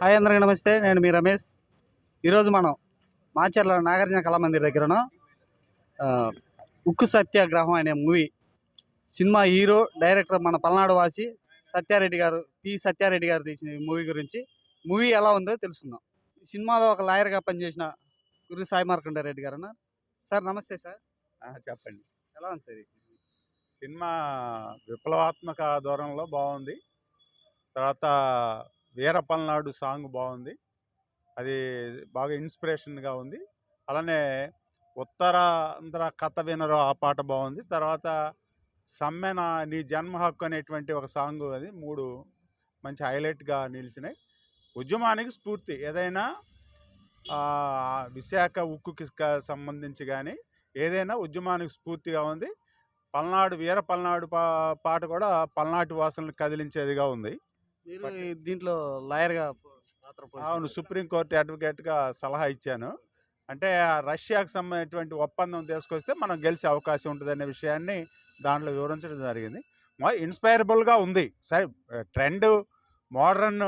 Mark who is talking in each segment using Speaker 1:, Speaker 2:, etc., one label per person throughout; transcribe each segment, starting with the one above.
Speaker 1: Hi అందరికీ నమస్తే నేను మీ రమేష్. ఈరోజు మనం మాచర్ల నాగార్జున కళామందిర్ దగ్గరను ఉక్కు సత్యాగ్రహం అనే మూవీ సినిమా హీరో డైరెక్టర్ మన పల్నాడు వాసి సత్యారెడ్డి గారు పి సత్యారెడ్డి గారు తీసిన మూవీ గురించి. మూవీ ఎలా ఉందో తెలుసుకుందాం. ఈ సినిమాలో ఒక లాయర్గా పనిచేసిన గురు సాయి మార్కండారెడ్డి గారు సార్ నమస్తే సార్.
Speaker 2: చెప్పండి.
Speaker 1: ఎలా ఉంది సార్ సినిమా?
Speaker 2: సినిమా విప్లవాత్మక ధోరణిలో బాగుంది. తర్వాత వీరపల్నాడు సాంగ్ బాగుంది. అది బాగా ఇన్స్పిరేషన్గా ఉంది. అలానే ఉత్తరాంధ్ర కథ వినరు ఆ పాట బాగుంది. తర్వాత సమ్మెన నీ జన్మ హక్కు అనేటువంటి ఒక సాంగ్ అది మూడు మంచి హైలైట్గా నిలిచినాయి. ఉద్యమానికి స్ఫూర్తి. ఏదైనా విశాఖ ఉక్కుకి సంబంధించి కానీ ఏదైనా ఉద్యమానికి స్ఫూర్తిగా ఉంది. పల్నాడు వీర పల్నాడు పా పాట కూడా పల్నాటి వాసనలు కదిలించేదిగా ఉంది.
Speaker 1: మీరు దీంట్లో లాయర్గా పాత్ర
Speaker 2: అవును. సుప్రీంకోర్టు అడ్వకేట్గా సలహా ఇచ్చాను. అంటే ఆ రష్యాకు సంబంధించినటువంటి ఒప్పందం తీసుకొస్తే మనం గెలిచే అవకాశం ఉంటుందనే విషయాన్ని దాంట్లో వివరించడం జరిగింది. ఇన్స్పైరబుల్గా ఉంది. సరే ట్రెండ్ మోడర్న్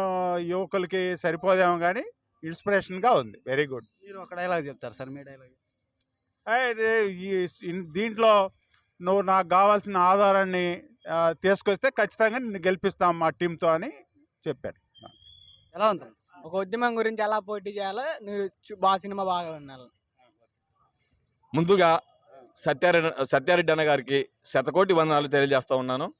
Speaker 2: యువకులకి సరిపోదేమో కానీ ఇన్స్పిరేషన్గా ఉంది. Very good.
Speaker 1: మీరు ఒక డైలాగ్ చెప్తారు సార్ మీ డైలాగ్.
Speaker 2: దీంట్లో నువ్వు నాకు కావాల్సిన ఆధారాన్ని తీసుకొస్తే ఖచ్చితంగా నిన్ను గెలిపిస్తాం మా టీంతో అని చెప్పాడు.
Speaker 1: ఎలా ఉంది?
Speaker 3: ఒక ఉద్యమం గురించి ఎలా పోటీ చేయాలో మీరు చూ- బాగా సినిమా బాగా వినాలి.
Speaker 4: ముందుగా సత్యారెడ్డి సత్యారెడ్డి అన్న గారికి శతకోటి వందనాలు తెలియజేస్తా ఉన్నాను.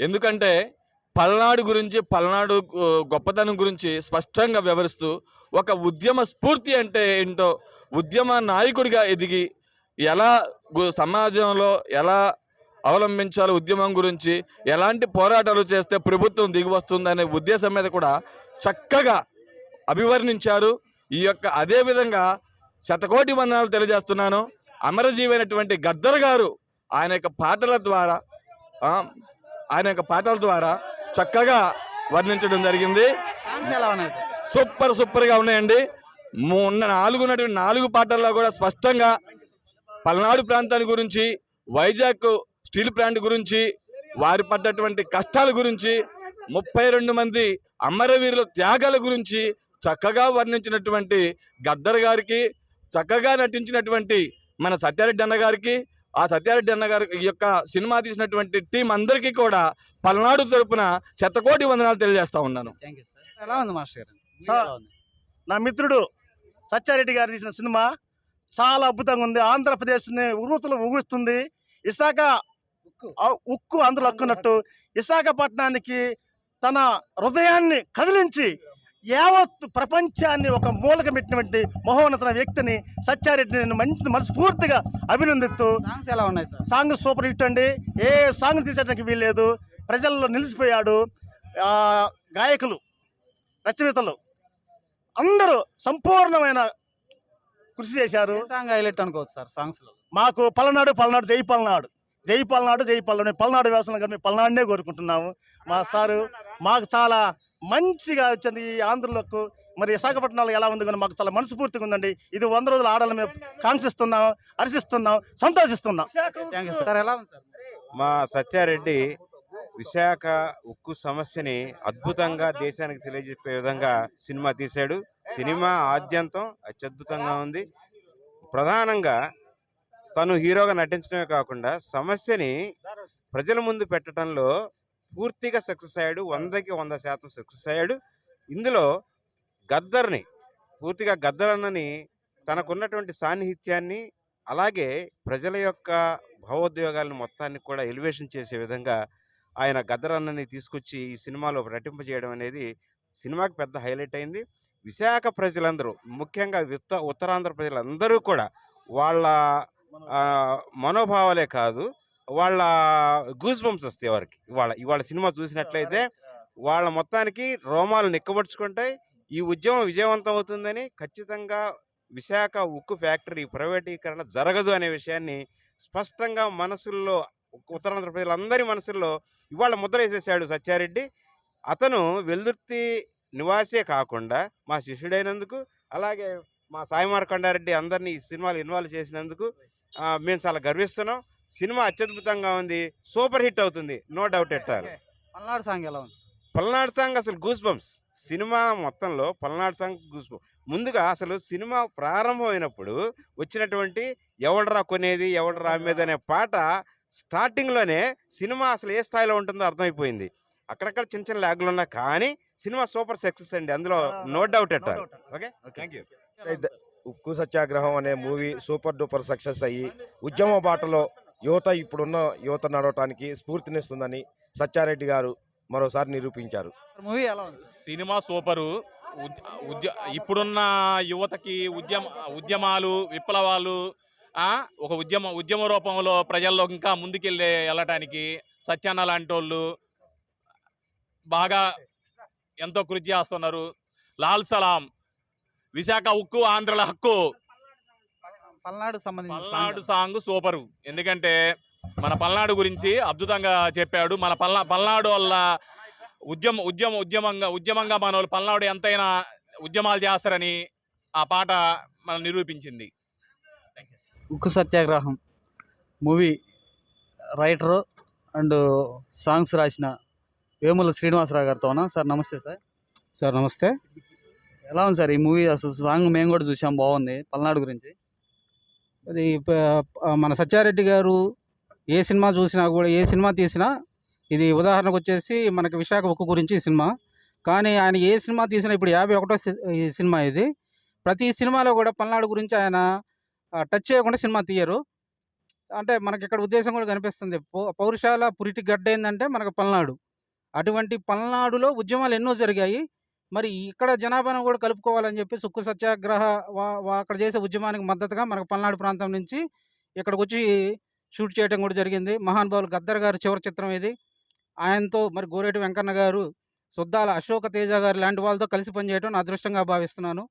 Speaker 4: ఎందుకంటే పల్నాడు గురించి పల్నాడు గొప్పతనం గురించి స్పష్టంగా వివరిస్తూ ఒక ఉద్యమ స్ఫూర్తి అంటే ఏంటో ఉద్యమ నాయకుడిగా ఎదిగి ఎలా గు- సమాజంలో ఎలా అవలంబించాలో ఉద్యమం గురించి. ఎలాంటి పోరాటాలు చేస్తే ప్రభుత్వం దిగి వస్తుందనే ఉద్దేశం మీద కూడా చక్కగా అభివర్ణించారు. ఈ యొక్క అదే విధంగా శతకోటి వందనాలు తెలియజేస్తున్నాను. అమరజీవి అయినటువంటి గద్దర్ గారు ఆయన యొక్క పాటల ద్వారా ఆయన యొక్క పాటల ద్వారా చక్కగా వర్ణించడం జరిగింది. సూపర్ సూపర్గా ఉన్నాయండి. మొన్న నాలుగు నాలుగు పాటల్లో కూడా స్పష్టంగా పల్నాడు ప్రాంతాన్ని గురించి వైజాగ్ స్టీల్ ప్లాంట్ గురించి వారి పడ్డటువంటి కష్టాల గురించి ముప్పై రెండు మంది అమరవీరుల త్యాగాల గురించి చక్కగా వర్ణించినటువంటి గద్దర్ గారికి చక్కగా నటించినటువంటి మన సత్యారెడ్డి అన్న గారికి ఆ సత్యారెడ్డి అన్న గారి యొక్క సినిమా తీసినటువంటి టీం అందరికీ కూడా పల్నాడు తరపున శతకోటి వందనాలు తెలియజేస్తా ఉన్నాను.
Speaker 1: ఎలా ఉంది మాస్టర్?
Speaker 5: నా మిత్రుడు సత్యారెడ్డి గారు తీసిన సినిమా చాలా అద్భుతంగా ఉంది. ఆంధ్రప్రదేశ్ని ఉరుతులు ఊగిస్తుంది. విశాఖ
Speaker 3: ఉక్కు.
Speaker 5: అందులో హక్కున్నట్టు విశాఖపట్నానికి తన హృదయాన్ని కదిలించి యావత్ ప్రపంచాన్ని ఒక మూలక పెట్టినటువంటి మహోన్నత వ్యక్తిని సత్యారెడ్డిని నేను మంచి మనస్ఫూర్తిగా అభినందిస్తూ
Speaker 1: సాంగ్స్ ఎలా ఉన్నాయి సార్?
Speaker 5: సాంగ్ సూపర్ హిట్ అండి. ఏ సాంగ్ తీసేయడానికి వీల్లేదు. ప్రజల్లో నిలిచిపోయాడు. ఆ, గాయకులు రచయితలు అందరూ సంపూర్ణమైన కృషి చేశారు.
Speaker 1: సాంగ్ హైలైట్ అనుకోవచ్చు సార్ సాంగ్స్లో
Speaker 5: మాకు పల్నాడు పల్నాడు జై పల్నాడు. జై పల్నాడు జై పల్నాడు. పల్నాడు వ్యవసాయం కానీ పల్నాడునే కోరుకుంటున్నాము. మా సారు మాకు చాలా మంచిగా వచ్చింది ఈ ఆంధ్రలోకి. మరి విశాఖపట్నంలో ఎలా ఉంది కానీ మాకు చాలా మనస్ఫూర్తిగా ఉందండి. ఇది వంద రోజులు ఆడాలని మేము కాంక్షిస్తున్నాం హర్షిస్తున్నాం సంతోషిస్తున్నాం
Speaker 1: థ్యాంక్ యూ సార్. ఎలా ఉంది సార్?
Speaker 6: మా సత్యారెడ్డి విశాఖ ఉక్కు సమస్యని అద్భుతంగా దేశానికి తెలియజెప్పే విధంగా సినిమా తీశాడు. సినిమా ఆద్యంతం అత్యద్భుతంగా ఉంది. ప్రధానంగా తను హీరోగా నటించడమే కాకుండా సమస్యని ప్రజల ముందు పెట్టడంలో పూర్తిగా సక్సెస్ అయ్యాడు. వందకి వంద శాతం సక్సెస్ అయ్యాడు. ఇందులో గద్దర్ని పూర్తిగా గద్దర్ అన్నని తనకున్నటువంటి సాన్నిహిత్యాన్ని అలాగే ప్రజల యొక్క భావోద్వేగాలను మొత్తాన్ని కూడా ఎలివేషన్ చేసే విధంగా ఆయన గద్దర్ అన్నని తీసుకొచ్చి ఈ సినిమాలో నటింపజేయడం అనేది సినిమాకి పెద్ద హైలైట్ అయింది. విశాఖ ప్రజలందరూ ముఖ్యంగా ఉత్త ఉత్తరాంధ్ర ప్రజలందరూ కూడా వాళ్ళ మనోభావాలే కాదు వాళ్ళ గూస్ బంప్స్ వస్తాయి వారికి ఇవాళ ఇవాళ సినిమా చూసినట్లయితే వాళ్ళ మొత్తానికి రోమాలు నిక్కబడుచుకుంటాయి. ఈ ఉద్యమం విజయవంతం అవుతుందని ఖచ్చితంగా విశాఖ ఉక్కు ఫ్యాక్టరీ ప్రైవేటీకరణ జరగదు అనే విషయాన్ని స్పష్టంగా మనసుల్లో ఉత్తరాంధ్ర ప్రజలందరి మనసుల్లో ఇవాళ ముద్ర వేసేసాడు సత్యారెడ్డి. అతను వెల్దుర్తి నివాసే కాకుండా మా శిష్యుడైనందుకు అలాగే మా సాయి మార్కండారెడ్డి అందరినీ ఈ సినిమాలు ఇన్వాల్వ్ చేసినందుకు మేము చాలా గర్విస్తున్నాం. సినిమా అత్యద్భుతంగా ఉంది. సూపర్ హిట్ అవుతుంది. No doubt at all.
Speaker 1: Palnadu song ఎలా ఉంది?
Speaker 6: పల్నాడు సాంగ్ అసలు గూస్ బంప్స్ సినిమా మొత్తంలో పల్నాడు సాంగ్స్ గూస్ బంప్ ముందుగా అసలు సినిమా ప్రారంభమైనప్పుడు వచ్చినటువంటి ఎవడరా కొనేది ఎవడరా అమ్మేది అనే పాట స్టార్టింగ్లోనే సినిమా అసలు ఏ స్థాయిలో ఉంటుందో అర్థమైపోయింది. అక్కడక్కడ చిన్న చిన్న ల్యాగులు ఉన్నాయి కానీ సినిమా సూపర్ సక్సెస్ అండి. అందులో no doubt at okay? Thank you
Speaker 7: Ukku Satyagraham అనే మూవీ సూపర్ డూపర్ సక్సెస్ అయ్యి ఉద్యమ బాటలో యువత ఇప్పుడున్న యువత నడవటానికి స్ఫూర్తినిస్తుందని సత్యారెడ్డి గారు మరోసారి నిరూపించారు.
Speaker 1: మూవీ ఎలా ఉంది?
Speaker 8: Cinema super. ఉద్- ఉద్య ఇప్పుడున్న యువతకి ఉద్యమ ఉద్యమాలు విప్లవాలు ఆ, ఒక ఉద్యమ ఉద్యమ రూపంలో ప్రజల్లో ఇంకా ముందుకెళ్ళే వెళ్ళటానికి సత్యాన్న లాంటి వాళ్ళు బాగా ఎంతో కృషి చేస్తున్నారు. లాల్ సలాం విశాఖ ఉక్కు ఆంధ్రల హక్కు.
Speaker 1: పల్నాడు సంబంధించిన
Speaker 8: పల్నాడు
Speaker 1: సాంగ్.
Speaker 8: సూపరు. ఎందుకంటే మన పల్నాడు గురించి అద్భుతంగా చెప్పాడు. మన పల్నా పల్నాడు వల్ల ఉద్యమ ఉద్యమ ఉద్యమంగా ఉద్యమంగా మన వాళ్ళు పల్నాడు ఎంతైనా ఉద్యమాలు చేస్తారని ఆ పాట మనం నిరూపించింది.
Speaker 1: ఉక్కు సత్యాగ్రహం మూవీ రైటరు అండ్ సాంగ్స్ రాసిన వేముల శ్రీనివాసరావు గారితో ఉన్నా సార్ నమస్తే సార్.
Speaker 9: సార్ నమస్తే.
Speaker 1: ఎలా ఉంది సార్ ఈ మూవీ? అసలు సాంగ్ మేము కూడా చూసాం బాగుంది. పల్నాడు గురించి.
Speaker 9: అది మన సత్యారెడ్డి గారు ఏ సినిమా చూసినా కూడా ఏ సినిమా తీసినా ఇది ఉదాహరణకు వచ్చేసి మనకి విశాఖ ఉక్కు గురించి సినిమా. కానీ ఆయన ఏ సినిమా తీసినా ఇప్పుడు యాభై ఒకటో సి- సినిమా ఇది. ప్రతి సినిమాలో కూడా పల్నాడు గురించి ఆయన టచ్ చేయకుండా సినిమా తీయరు. అంటే మనకి ఇక్కడ ఉద్దేశం కూడా కనిపిస్తుంది. పౌ- పౌరుషాల పురిటి గడ్డ ఏంటంటే మనకు పల్నాడు. అటువంటి పల్నాడులో ఉద్యమాలు ఎన్నో జరిగాయి. మరి ఇక్కడ జనాభాను కూడా కలుపుకోవాలని చెప్పి ఉక్కు సత్యాగ్రహ అక్కడ చేసే ఉద్యమానికి మద్దతుగా మనకు పల్నాడు ప్రాంతం నుంచి ఇక్కడికి వచ్చి షూట్ చేయడం కూడా జరిగింది. మహానుభావులు గద్దర్ గారు చివరి చిత్రం ఇది. ఆయనతో మరి గోరేటి వెంకన్న గారు సుద్దాల అశోక తేజ గారు లాంటి వాళ్ళతో కలిసి పనిచేయడం నా అదృష్టంగా భావిస్తున్నాను.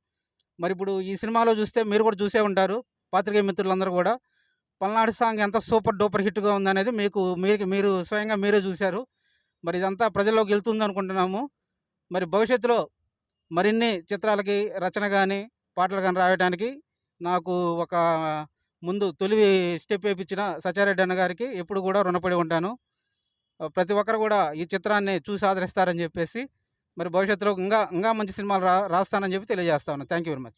Speaker 9: మరి ఇప్పుడు ఈ సినిమాలో చూస్తే మీరు కూడా చూసే ఉంటారు పాత్రికేయ మిత్రులందరూ కూడా. పల్నాడు సాంగ్ ఎంత సూపర్ డూపర్ హిట్గా ఉందనేది మీకు మీరు మీరు స్వయంగా మీరే చూశారు. మరి ఇదంతా ప్రజల్లోకి వెళ్తుంది అనుకుంటున్నాము మరి భవిష్యత్తులో మరిన్ని చిత్రాలకి రచన కానీ పాటలు కానీ రాయడానికి నాకు ఒక ముందు తొలి స్టెప్ వేయించిన సత్యారెడ్డి అన్న గారికి ఎప్పుడు కూడా రుణపడి ఉంటాను. ప్రతి ఒక్కరు కూడా ఈ చిత్రాన్ని చూసి ఆదరిస్తారని చెప్పేసి మరి భవిష్యత్తులో ఇంకా ఇంకా మంచి సినిమాలు రా రాస్తానని చెప్పి తెలియజేస్తాను థ్యాంక్ యూ వెరీ మచ్